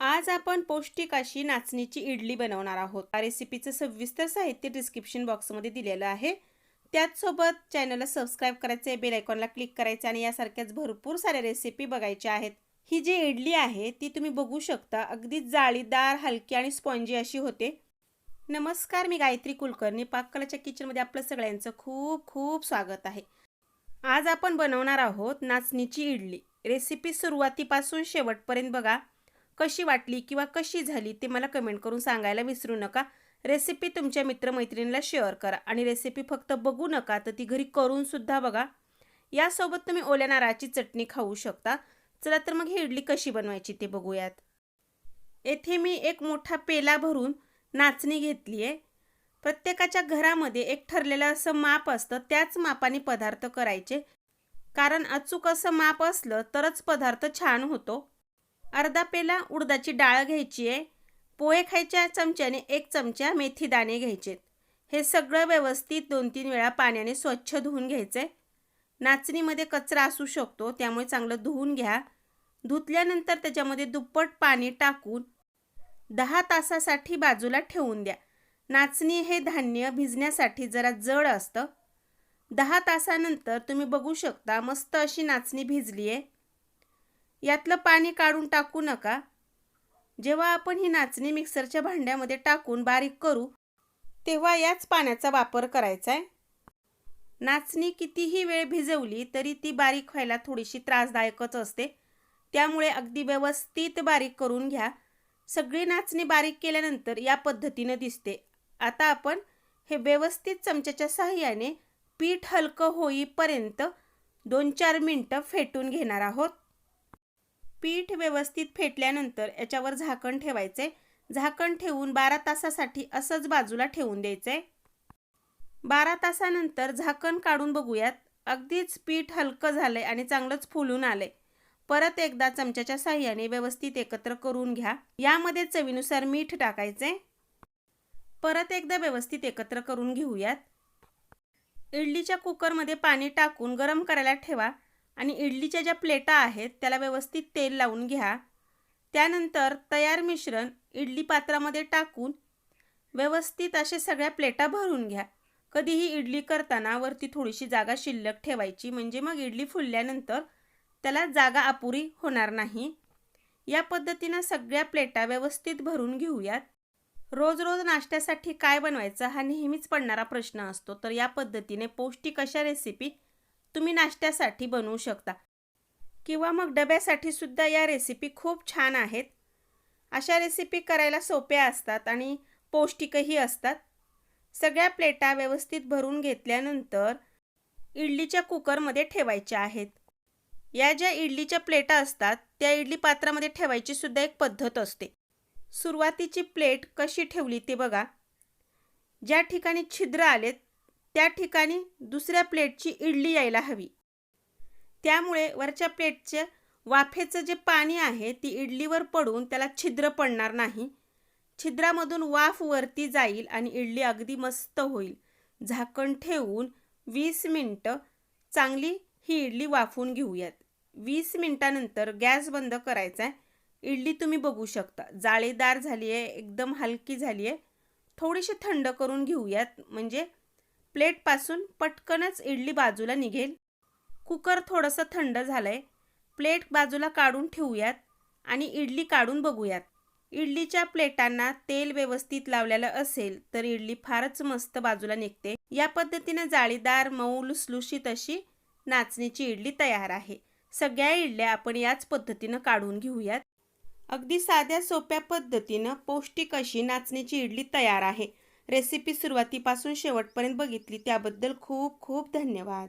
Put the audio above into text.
आज आपण पौष्टिक अशी नाचणीची इडली बनवणार आहोत. या रेसिपीचं सविस्तर साहित्य डिस्क्रिप्शन बॉक्समध्ये दिलेलं आहे. त्याचसोबत चॅनलला सबस्क्राईब करायचं आहे बेल आयकॉनला क्लिक करायचं आणि यासारख्याच भरपूर साऱ्या रेसिपी बघायच्या आहेत. ही जी इडली आहे ती तुम्ही बघू शकता. अगदी जाळीदार हलकी आणि स्पॉन्जी अशी होते. नमस्कार मी गायत्री कुलकर्णी. पाककलाच्या किचनमध्ये आपलं सगळ्यांचं खूप खूप स्वागत आहे. आज आपण बनवणार आहोत नाचणीची इडली. रेसिपी सुरुवातीपासून शेवटपर्यंत बघा. कशी वाटली किंवा कशी झाली ते मला कमेंट करून सांगायला विसरू नका. रेसिपी तुमच्या मित्रमैत्रिणीला शेअर करा आणि रेसिपी फक्त बघू नका तर ती घरी करून सुद्धा बघा. यासोबत तुम्ही ओल्या नारळाची चटणी खाऊ शकता. चला तर मग ही इडली कशी बनवायची ते बघूयात. येथे मी एक मोठा पेला भरून नाचणी घेतली आहे प्रत्येकाच्या घरामध्ये एक ठरलेलं असं माप असतं त्याच मापाने पदार्थ करायचे. कारण अचूक असं माप असलं तरच पदार्थ छान होतो. अर्धा पेला उडदाची डाळ घ्यायची आहे. पोहे खायच्या चमच्याने एक चमचा मेथी दाणे घ्यायचे हे सगळं व्यवस्थित दोन तीन वेळा पाण्याने स्वच्छ धुवून घ्यायचं नाचणीमध्ये कचरा असू शकतो त्यामुळे चांगलं धुवून घ्या. धुतल्यानंतर त्याच्यामध्ये दुप्पट पाणी टाकून दहा तासासाठी बाजूला ठेवून द्या. नाचणी हे धान्य भिजण्यासाठी जरा जड असतं. दहा तासानंतर तुम्ही बघू शकता मस्त अशी नाचणी भिजली आहे यातलं पाणी काढून टाकू नका. जेव्हा आपण ही नाचणी मिक्सरच्या भांड्यामध्ये टाकून बारीक करू तेव्हा याच पाण्याचा वापर करायचा आहे. नाचणी कितीही वेळ भिजवली तरी ती बारीक व्हायला थोडीशी त्रासदायकच असते. त्यामुळे अगदी व्यवस्थित बारीक करून घ्या. सगळी नाचणी बारीक केल्यानंतर या पद्धतीनं दिसते. आता आपण हे व्यवस्थित चमच्याच्या साहाय्याने पीठ हलकं होईपर्यंत दोन चार मिनटं फेटून घेणार आहोत. पीठ व्यवस्थित फेटल्यानंतर याच्यावर झाकण ठेवायचे. झाकण ठेवून बारा तासासाठी असंच बाजूला ठेवून द्यायचे. बारा तासानंतर झाकण काढून बघूयात. अगदीच पीठ हलकं झालंय आणि चांगलंच फुलून आले परत एकदा चमच्याच्या साह्याने व्यवस्थित एकत्र करून घ्या. यामध्ये चवीनुसार मीठ टाकायचे. परत एकदा व्यवस्थित एकत्र करून घेऊयात. इडलीच्या कुकरमध्ये पाणी टाकून गरम करायला ठेवा. आणि इडलीच्या ज्या प्लेटा आहेत त्याला व्यवस्थित तेल लावून घ्या. त्यानंतर तयार मिश्रण इडली पात्रामध्ये टाकून व्यवस्थित असे सगळ्या प्लेटा भरून घ्या. कधीही इडली करताना वरती थोडीशी जागा शिल्लक ठेवायची म्हणजे मग इडली फुलल्यानंतर त्याला जागा अपुरी होणार नाही. या पद्धतीनं सगळ्या प्लेटा व्यवस्थित भरून घेऊयात. रोज रोज नाश्त्यासाठी काय बनवायचं हा नेहमीच पडणारा प्रश्न असतो. तर या पद्धतीने पौष्टिक अशा रेसिपी तुम्ही नाश्त्यासाठी बनवू शकता. किंवा मग डब्यासाठी सुद्धा या रेसिपी खूप छान आहेत. अशा रेसिपी करायला सोप्या असतात आणि पौष्टिकही असतात. सगळ्या प्लेटा व्यवस्थित भरून घेतल्यानंतर इडलीच्या कुकरमध्ये ठेवायच्या आहेत. या ज्या इडलीच्या प्लेटा असतात त्या इडली पात्रामध्ये ठेवायची सुद्धा एक पद्धत असते. सुरुवातीची प्लेट कशी ठेवली ते बघा. ज्या ठिकाणी छिद्र आलेत त्या ठिकाणी दुसऱ्या प्लेटची इडली यायला हवी. त्यामुळे वरच्या प्लेटचे वाफेचं जे पाणी आहे ती इडलीवर पडून त्याला छिद्र पडणार नाही. छिद्रामधून वाफ वरती जाईल आणि इडली अगदी मस्त होईल. झाकण ठेवून वीस मिनटं चांगली ही इडली वाफून घेऊयात. वीस मिनटानंतर गॅस बंद करायचा आहे. इडली तुम्ही बघू शकता. जाळीदार झाली आहे एकदम हलकी झाली आहे थोडीशी थंड करून घेऊयात. म्हणजे प्लेटपासून पटकनच इडली बाजूला निघेल. कुकर थोडंसं थंड झालं आहे प्लेट बाजूला काढून ठेवूयात आणि इडली काढून बघूयात. इडलीच्या प्लेटांना तेल व्यवस्थित लावलेलं असेल तर इडली फारच मस्त बाजूला निघते. या पद्धतीने जाळीदार मऊ लुसलुशीत अशी नाचणीची इडली तयार आहे. सगळ्या इडल्या आपण याच पद्धतीनं काढून घेऊयात. अगदी साध्या सोप्या पद्धतीनं पौष्टिक अशी नाचणीची इडली तयार आहे. रेसिपी सुरुवातीपासून शेवटपर्यंत बघितली त्याबद्दल खूप खूप धन्यवाद.